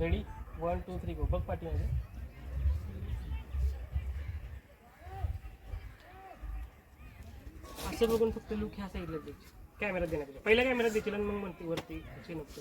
Ready one two three go बघ पाठीमध्ये असं बघून फक्त लुक ह्या साईडला द्यायची कॅमेरा देण्यात येईल पहिल्या कॅमेरात देतील आणि मग म्हणते वरती. असे नको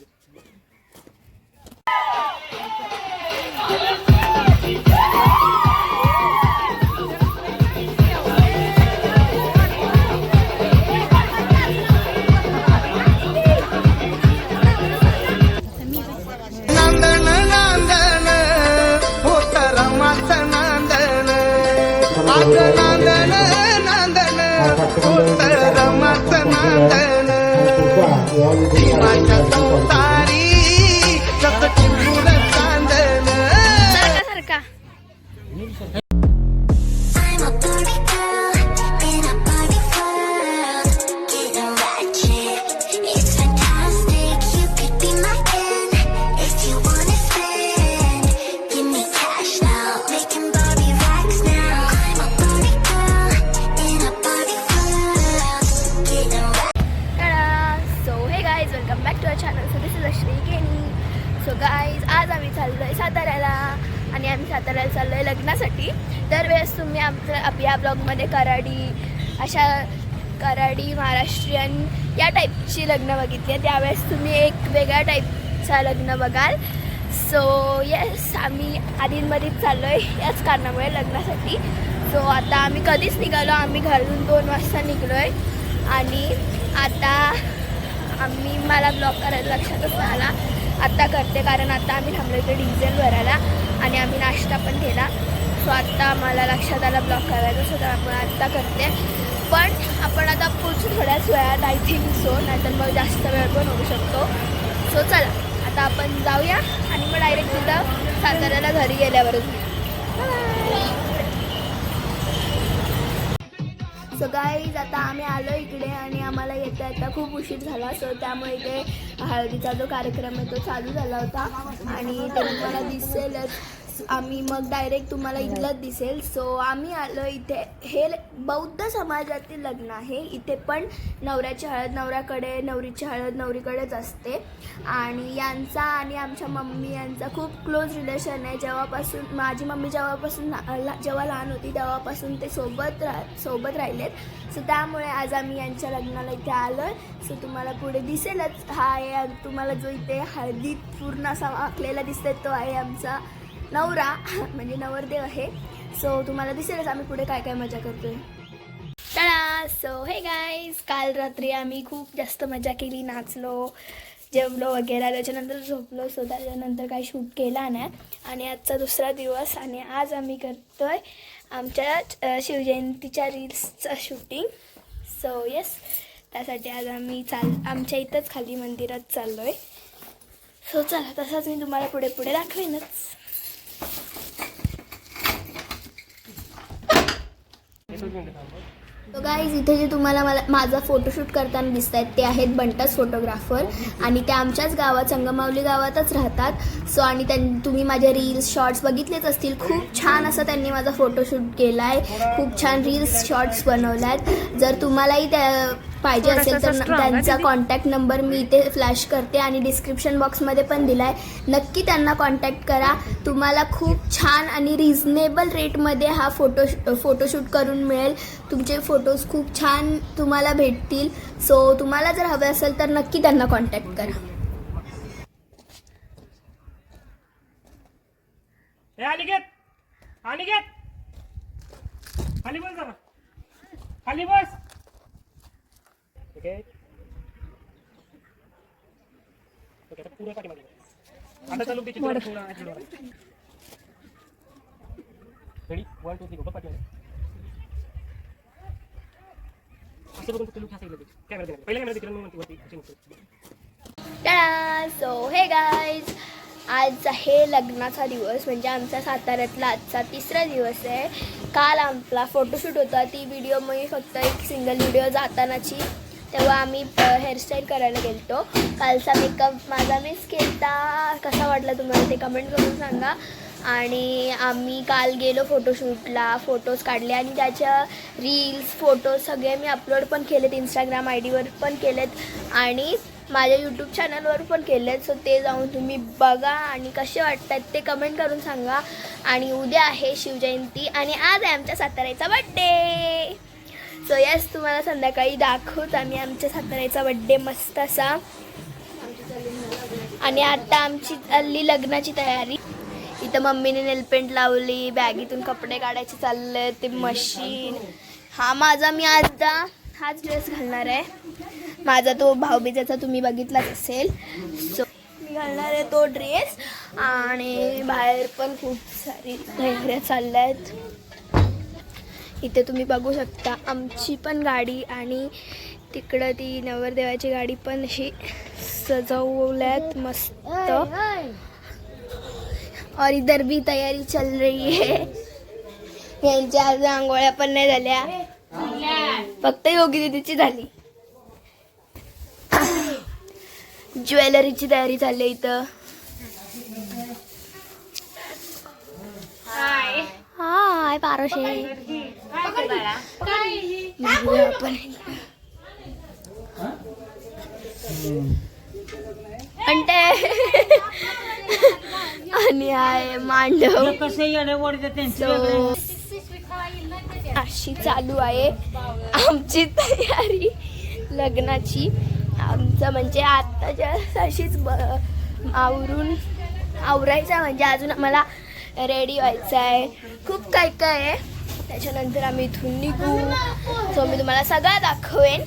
दरवेळेस तुम्ही आमचं आपल्या ब्लॉगमध्ये कराडी अशा कराडी महाराष्ट्रीयन या टाईपची लग्न बघितली आहे. त्यावेळेस तुम्ही एक वेगळ्या टाईपचा लग्न बघाल. सो येस आम्ही आधीमध्येच चाललो आहे याच कारणामुळे लग्नासाठी. सो आता आम्ही कधीच निघालो आम्ही घरून दोन वाजता निघलो आहे आणि आता आम्ही मला ब्लॉक करायला लक्षातच आला आत्ता करते कारण आता आम्ही थांबलो इथे डिझेल भरायला. आणि आम्ही नाश्ता पण केला. सो आत्ता मला लक्षात आला ब्लॉक करायचं सो तर आपण आत्ता करते. पण आपण आता पोचू थोड्याच वेळात आय थिंक सो नाहीतर मग जास्त वेळ पण होऊ शकतो. सो चला आता आपण जाऊया आणि मग डायरेक्ट तिथं साताऱ्याला घरी गेल्यावरच भेटू. सो गाईज आता आम्ही आलो इकडे आणि आम्हाला येता येता खूप उशीर झाला. सो त्यामुळे इथे हळदीचा जो कार्यक्रम आहे तो चालू झाला होता. आणि ते तुम्हाला दिसेलच. आम्ही मग डायरेक्ट तुम्हाला इथलंच दिसेल. सो आम्ही आलो इथे. हे बौद्ध समाजातील लग्न आहे. इथे पण नवऱ्याची हळद नवऱ्याकडे नवरीची हळद नवरीकडेच असते. आणि यांचा आणि आमच्या मम्मी यांचा खूप क्लोज रिलेशन आहे. जेव्हापासून माझी मम्मी जेव्हापासून जेव्हा लहान होती तेव्हापासून ते सोबत रा सोबत राहिलेत. सो त्यामुळे आज आम्ही यांच्या लग्नाला इथे आलो आहे सो तुम्हाला पुढे दिसेलच. हा आहे तुम्हाला जो इथे हळदीत पूर्ण असा वाकलेला दिसतोय तो आहे आमचा नवरा म्हणजे नवरदेव आहे. सो तुम्हाला दिसेलच आम्ही पुढे काय काय मजा करतोय. चला सो हे गाईज काल रात्री आम्ही खूप जास्त मजा केली नाचलो जेवलो वगैरे. त्याच्यानंतर झोपलो सो त्याच्यानंतर काही शूट केला नाही. आणि आजचा दुसरा दिवस आणि आज आम्ही करतोय आमच्या शिवजयंतीच्या रील्सचं शूटिंग सो येस त्यासाठी आज आम्ही चाल आमच्या इथंच खाली मंदिरात चाललो आहे सो चला तसंच मी तुम्हाला पुढे पुढे दाखवेनच. गाईज इथे जे तुम्हाला मला माझा फोटोशूट करताना दिसत आहेत ते आहेत बंटास फोटोग्राफर आणि ते आमच्याच गावात संगमावली गावातच राहतात. सो आणि त्यां तुम्ही माझे रील्स शॉर्ट्स बघितलेच असतील. खूप छान असं त्यांनी माझा फोटोशूट केला आहे खूप छान रील्स शॉर्ट्स बनवल्या आहेत जर तुम्हालाही त्या पाहिजे असेल तर त्यांचा कॉन्टॅक्ट नंबर मी इथे फ्लॅश करते आणि डिस्क्रिप्शन बॉक्समध्ये पण दिला आहे नक्की त्यांना कॉन्टॅक्ट करा. तुम्हाला खूप छान आणि रिझनेबल रेटमध्ये हा फोटो फोटोशूट करून मिळेल. तुमचे फोटोज खूप छान तुम्हाला भेटतील. सो तुम्हाला जर हवे असेल तर नक्की त्यांना कॉन्टॅक्ट करा. ए अनिकेत अनिकेत खाली बस जरा. खाली बस. ओके? आता पुढे. आता चालू त्याची. रेडी वन टू थ्री असं बघून फक्त लुक कॅमेरा पहिल्या कॅमेरा म्हणते वरती सो हे गाईज आज आहे लग्नाचा दिवस म्हणजे आमचा साताऱ्यातला आजचा तिसरा दिवस आहे. काल आपला फोटोशूट होता. ती व्हिडिओ मी फक्त एक सिंगल व्हिडिओ जातानाची तेव्हा आम्ही हेअरस्टाईल करायला गेलतो. कालचा मेकअप माझा मिस केला कसा वाटला तुम्हाला ते कमेंट करून सांगा. आणि आम्ही काल गेलो फोटोशूटला फोटोज काढले आणि त्याच्या रील्स फोटोज सगळे मी अपलोड पण केलेत इंस्टाग्राम आय डीवर पण केलेत आणि माझ्या यूट्यूब चॅनलवर पण केलेत. सो ते जाऊन तुम्ही बघा आणि कसे वाटतात ते कमेंट करून सांगा. आणि उद्या आहे शिवजयंती आणि आज आहे आमच्या साताऱ्याचा बड्डे सो यस तुम्हाला संध्याकाळी दाखवत आम्ही आमच्या साताऱ्याचा बड्डे मस्त असा. आणि आता आमची चालली लग्नाची तयारी. इथं मम्मीने नेलपेंट लावली बॅगीतून कपडे काढायचे चालले ते मशीन हा माझा मी आजचा हाच ड्रेस घालणार आहे. माझा तो भाऊबीजाचा तुम्ही बघितलाच असेल. सो मी घालणार आहे तो ड्रेस आणि बाहेर पण खूप सारी तयाऱ्या चालल्या आहेत इथे तुम्ही बघू शकता आमची पण गाडी आणि तिकडं ती नवरदेवाची गाडी पण अशी सजवल्यात मस्त. और इधर भी तयारी चल रही है. यांच्या आज आंघोळ्या पण नाही झाल्या. फक्त योगी दीदीची झाली. ज्वेलरीची तयारी चालली इथं. हाय पारोशे आपण अंटे आणि आहे मांडव. So, अशी चालू आहे आमची तयारी लग्नाची. आमचं म्हणजे आत्ताच्या अशीच ब- आवरून आवरायचं म्हणजे अजून मला रेडी व्हायचं आहे. खूप काय काय आहे. त्याच्यानंतर आम्ही इथून निघू. सो मी तुम्हाला सगळं दाखवेन.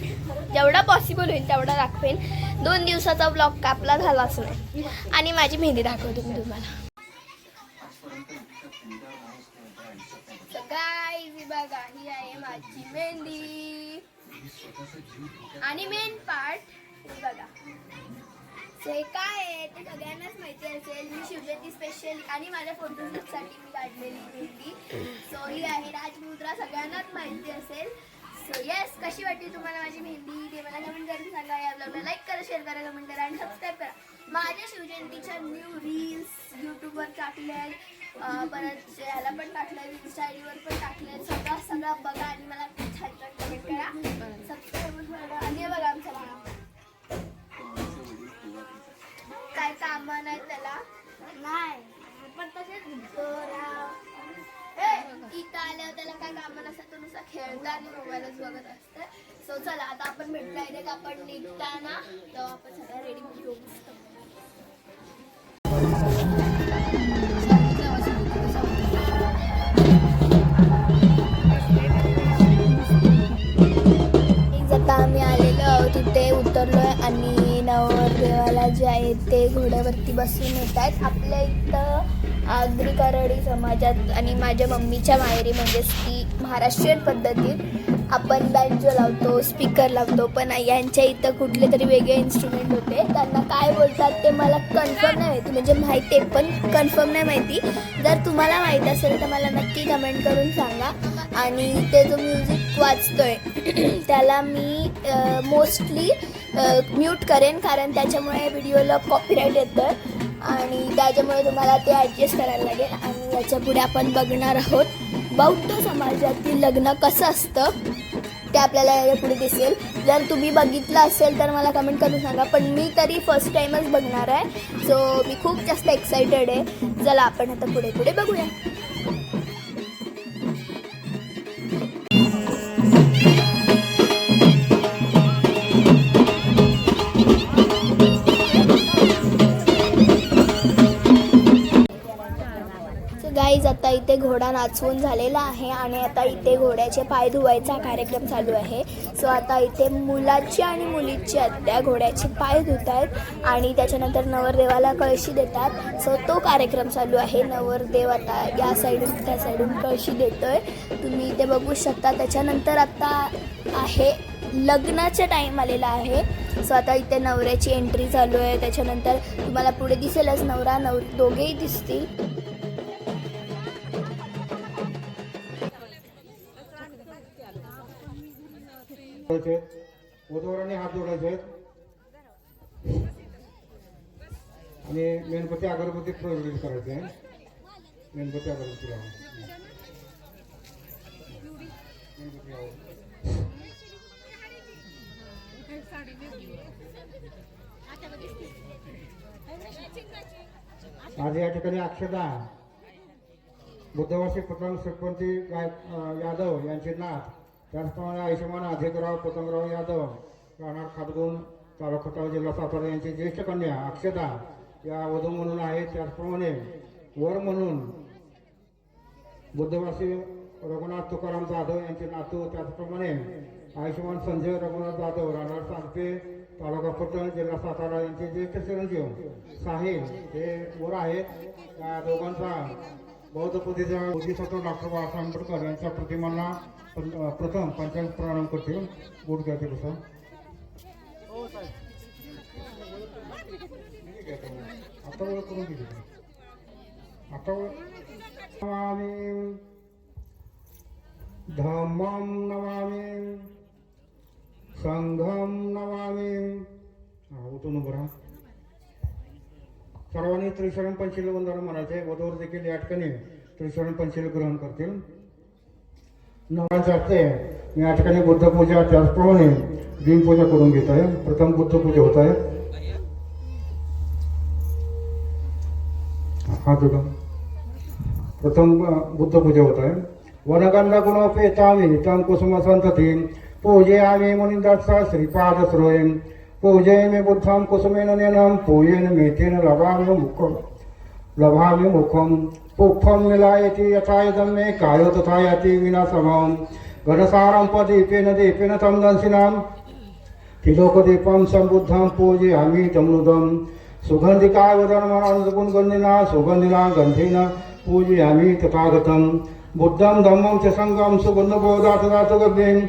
जेवढा पॉसिबल होईल तेवढा दाखवेन. दोन दिवसाचा ब्लॉग कापला झालाच नाही. आणि माझी मेहंदी दाखवते मी तुम्हाला. बघा ही आहे माझी मेहंदी. आणि मेन पार्ट बघा. हे काय आहे ते सगळ्यांनाच माहिती असेल. मी शिवजयंती स्पेशल आणि माझ्या फोटोशूटसाठी मी काढलेली मेहंदी सो ही आहे राजमुद्रा सगळ्यांनाच माहिती असेल. सो येस कशी वाटली तुम्हाला माझी मेहंदी? ते मला कमेंट करून सांगा. या ब्लॉगला लाईक करा शेअर करा कमेंट करा आणि सबस्क्राईब करा. माझ्या शिवजयंतीच्या न्यू रील्स यूट्यूबवर टाकल्या परत ह्याला पण टाकलंय इन्स्टा आयडीवर पण टाकलंय सगळं सगळं बघा आणि मला छान छान कमेंट करा. कामं नाही त्याला. नाही. पण तसेच इथं आल्यावर त्याला काय कामं नसतं तो नुसता खेळता आणि मोबाईलच बघत असतं. सो चला आता आपण भेटला का आपण निघताना तेव्हा आपण सगळ्या रेडी घेऊ आता नवरदेवाला ते घोड्यावरती बसून येत आहेत. आपल्या इथं आगरी कराडी समाजात आणि माझ्या मम्मीच्या माहेरी म्हणजेच की महाराष्ट्रीयन पद्धतीत आपण बँजो लावतो स्पीकर लावतो. पण यांच्या इथं कुठले तरी वेगळे इन्स्ट्रुमेंट होते. त्यांना काय बोलतात ते मला कन्फर्म नाही माहिती. म्हणजे माहिती आहे पण कन्फर्म नाही माहिती. जर तुम्हाला माहीत असेल तर मला नक्की कमेंट करून सांगा. आणि ते जो म्युझिक वाचतोय त्याला मी मोस्टली म्यूट करेन कारण त्याच्यामुळे व्हिडिओला कॉपीराईट येतं आणि त्याच्यामुळे तुम्हाला ते ॲडजस्ट करायला लागेल. आणि याच्यापुढे आपण बघणार आहोत बौद्ध समाजातील लग्न कसं असतं ते आपल्याला याच्यापुढे दिसेल. जर तुम्ही बघितलं असेल तर मला कमेंट करून सांगा. पण मी तरी फर्स्ट टाईमच बघणार आहे. सो मी खूप जास्त एक्सायटेड आहे. चला आपण आता पुढे पुढे बघूया. आता इथे घोडा नाचवून झालेला आहे आणि आता इथे घोड्याचे पाय धुवायचा कार्यक्रम चालू आहे. सो आता इथे मुलाची आणि मुलीची आत्या घोड्याचे पाय धुत आहेत आणि त्याच्यानंतर नवरदेवाला कळशी देतात. सो तो कार्यक्रम चालू आहे. नवरदेव आता या साईडून त्या साईडून कळशी देतो आहे तुम्ही इथे बघू शकता. त्याच्यानंतर आता आहे लग्नाचा टाईम आलेला आहे. सो आता इथे नवऱ्याची एंट्री चालू आहे. त्याच्यानंतर तुम्हाला पुढे दिसेलच नवरा नव दोघेही दिसतील. जोडायचे. वधूवरांनी हात जोडायचे. आहेत आणि मेणपती अगरबत्ती प्रज्वलित करायचे. आहे मेणबत्ती अगरबत्ती आज या ठिकाणी अक्षदा बुद्धवासी प्रधान सरपंच यादव यांचे नाथ त्याचप्रमाणे आयुष्यमान अधिकराव पतंगराव यादव राहणार खातगुण तालुका जिल्हा सातारा यांची ज्येष्ठ कन्या अक्षदा या वधू म्हणून आहेत. त्याचप्रमाणे वर म्हणून बुद्धवासी रघुनाथ तुकाराम जाधव यांचे नातू त्याचप्रमाणे आयुष्यमान संजय रघुनाथ जाधव राहणार सांगते तालुका पटण जिल्हा सातारा यांचे ज्येष्ठ चिरंजीव साहिल हे वर आहेत. त्या दोघांचा बौद्ध पोथीचा बोधिसत्व डॉक्टर बाबासाहेब आंबेडकर यांच्या प्रतिमांना प्रथम पंचायत प्रणाम करतील बोट घ्या ते कसं आता ओळख करून दिली. आता ओळख नमामि. धम्मं नमामि. संघम नमामि. हा उठून उभं सर्वांनी त्रिशरण पंचील वंदन म्हणायचे वधूवर देखील या ठिकाणी त्रिशरण पंचील ग्रहण करतील. नवरांचे असते मी या ठिकाणी बुद्ध पूजा त्याचप्रमाणे भीमपूजा करून घेत आहे प्रथम बुद्ध पूजा होत आहे हा तुला प्रथम बुद्ध पूजा होत आहे वनगंध गुणोपेतामी तम कुसुम संतती। पूजे आम्ही मुनिदासा श्रीपाद श्रोयम पूजे मे बुद्धम कुसुमेन नेनम पूजेन मेथेन लभामि मुखम लभामि मुखम पुष्पम मिलायति यथा इदं मे कायो तथा याति विना समम घनसारं पदीपेन दीपेन तं दंसिनां तिलोकदीपं सम्बुद्धं पूजयामि तमनुदं सुगन्धिकाय वदनमनन्दगुणगन्धिना सुगन्धिना गन्धेन पूजयामि तथागतं बुद्धं धम्मं च सङ्गं सुगन्धबोधात् दातु गभ्यं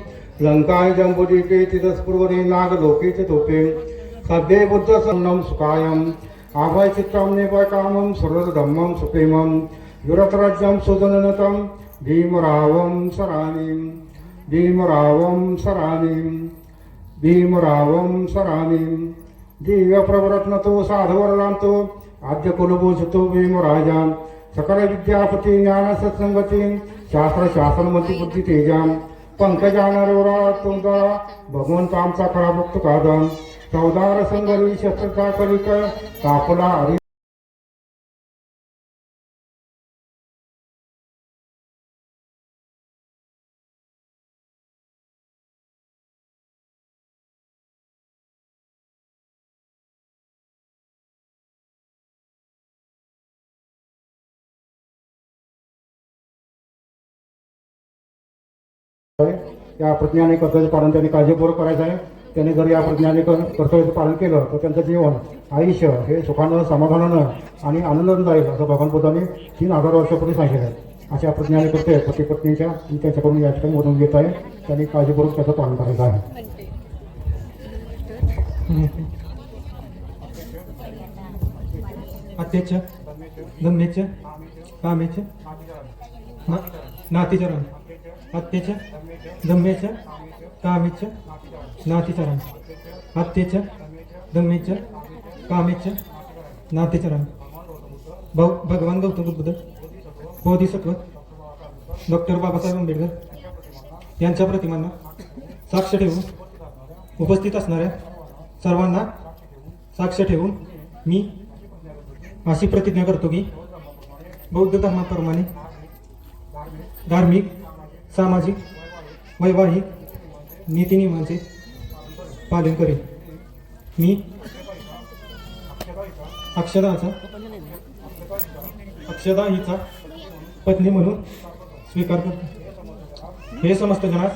लङ्काय जम्बुदीपे तिरस्पुर्वरे नागलोके च तोपे सभ्ये बुद्धसन्नं सुखायम् आभयचित्तं नेपाकामं सर्वधम्मं सुप्रेमं युरतराज्यं सुदननतं भीमरावं सरामीं भीमरावं सरामीं भीमरावं सरामीं दिव्यप्रवरत्नतो साधुवर्णान्तो आद्य कुलभूषितो भीमराजां सकल विद्यापती ज्ञान सत्संगती शास्त्र शासनमती बुद्धी तेजां भगवंत आमचा खरा भक्त कादम चौदार संगरी शस्त्रता कलिक कापला या प्रतिज्ञाने कर्तव्याचं पालन त्यांनी काळजीपूर्वक करायचं आहे. त्यांनी जर या प्रतिज्ञाने कर्तव्याचं पालन केलं तर त्यांचं जीवन आयुष्य हे सुखानं समाधानानं आणि आनंदानं जाईल असं भगवान बुद्धांनी तीन हजार वर्षापूर्वी सांगितलं आहे. अशा प्रतिज्ञाने करते पती पत्नीच्या मी त्यांच्याकडून या ठिकाणी मधून घेत आहे. त्यांनी काळजीपूर्वक त्याचं पालन करायचं आहे. अत्याच्या गम्याच्या काम्याच्या नातीच्या नातीचरण. अत्याच्या दम्याच्या कामेच्या नातीचरण. अत्याच्या दम्याच्या कामेच्या नातीचरण. भाऊ भगवान गौतम बुद्ध बोधिसत्व डॉक्टर बाबासाहेब आंबेडकर यांच्या प्रतिमांना साक्ष ठेवून उपस्थित असणाऱ्या सर्वांना साक्ष ठेवून मी अशी प्रतिज्ञा करतो की बौद्ध धर्माप्रमाणे धार्मिक सामाजिक वैवाहिक नीतिनियमांचे पालन करेन. मी अक्षदाचा अक्षदा हिचा पत्नी म्हणून स्वीकार करतो. हे समस्त जनास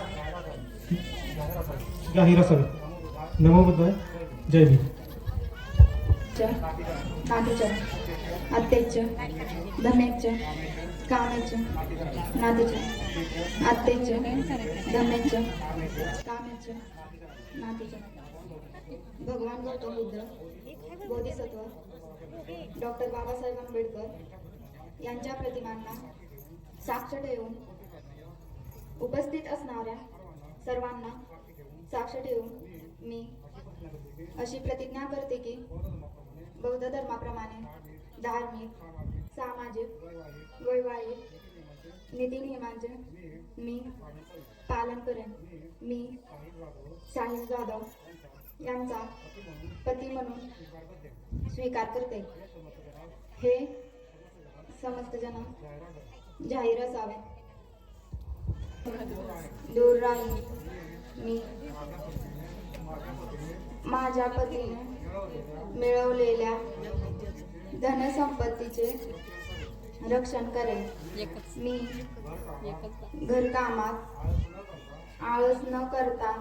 जाहीर असावे. नमोबद्दल जय भीम. नातीच्या आत्याच्या धम्याच्या कामाच्या नातीच्या आत्तेच्या धम्याच्या कामाच्या नातीच्या भगवान गौतम बुद्ध बोधिसत्व डॉक्टर बाबासाहेब आंबेडकर यांच्या प्रतिमांना साक्ष ठेवून उपस्थित असणाऱ्या सर्वांना साक्ष ठेवून मी अशी प्रतिज्ञा करते की बौद्ध धर्माप्रमाणे धार्मिक सामाजिक वैवाहिक नीतिनियमांचे मी पालन करेन. मी साहिल जाधव यांचा पती म्हणून स्वीकार करते. हे समस्त जण जाहीर असावे. दूर राहील मी माझ्या पतीने मिळवलेल्या धनसंपत्तीचे रक्षण करेन. मी घरकामात आळस न करता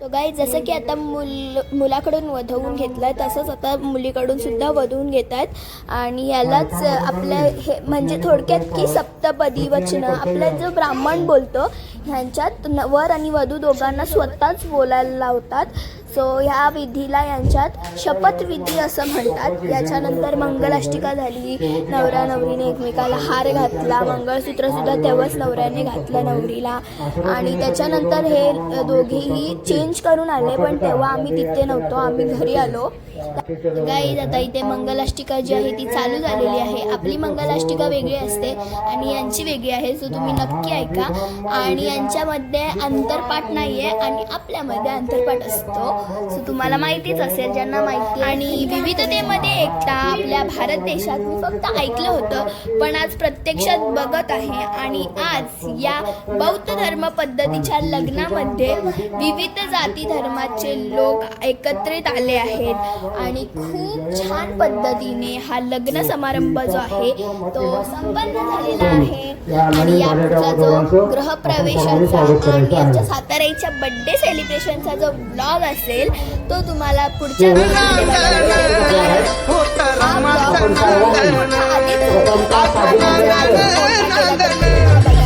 तो गाई जसं की आता मुल मुलाकडून वधवून घेतलं तसंच आता मुलीकडून सुद्धा वधवून घेत आहेत आणि यालाच आपल्या हे म्हणजे थोडक्यात की सप्तपदी वचनं आपला जो ब्राह्मण बोलतो ह्यांच्यात न- वर आणि वधू दोघांना स्वतःच बोलायला लावतात. सो ह्या विधीला यांच्यात शपथविधी असं म्हणतात. याच्यानंतर मंगलाष्टिका झाली नवरा नवरीने एकमेकाला हार घातला मंगळसूत्रसुद्धा तेव्हाच नवऱ्याने घातलं नवरीला. आणि त्याच्यानंतर हे दोघेही चेंज करून आले पण तेव्हा आम्ही तिथे नव्हतो आम्ही घरी आलो. गाईज आता इथे मंगलाष्टिका जी आहे ती चालू झालेली आहे. आपली मंगलाष्टिका वेगळी असते आणि यांची वेगळी आहे सो तुम्ही नक्की ऐका. आणि यांच्यामध्ये अंतरपाठ नाही आहे आणि आपल्यामध्ये अंतरपाठ असतो. सो तुम्हाला माहितीच असेल ज्यांना माहिती आणि विविधतेमध्ये एकता आपल्या भारत देशात मी फक्त ऐकलं होतं पण आज प्रत्यक्षात बघत आहे. आणि आज या बौद्ध धर्म पद्धतीच्या लग्नामध्ये विविध जाती धर्माचे लोक एकत्रित आले आहेत. आणि खूप छान पद्धतीने हा लग्न समारंभ जो आहे तो संपन्न झालेला आहे. आणि या पुढचा जो गृहप्रवेशाचा आणि यांच्या साताऱ्याच्या बर्थडे सेलिब्रेशनचा जो ब्लॉग असेल तो तुम्हाला पुढच्या हा. आधीच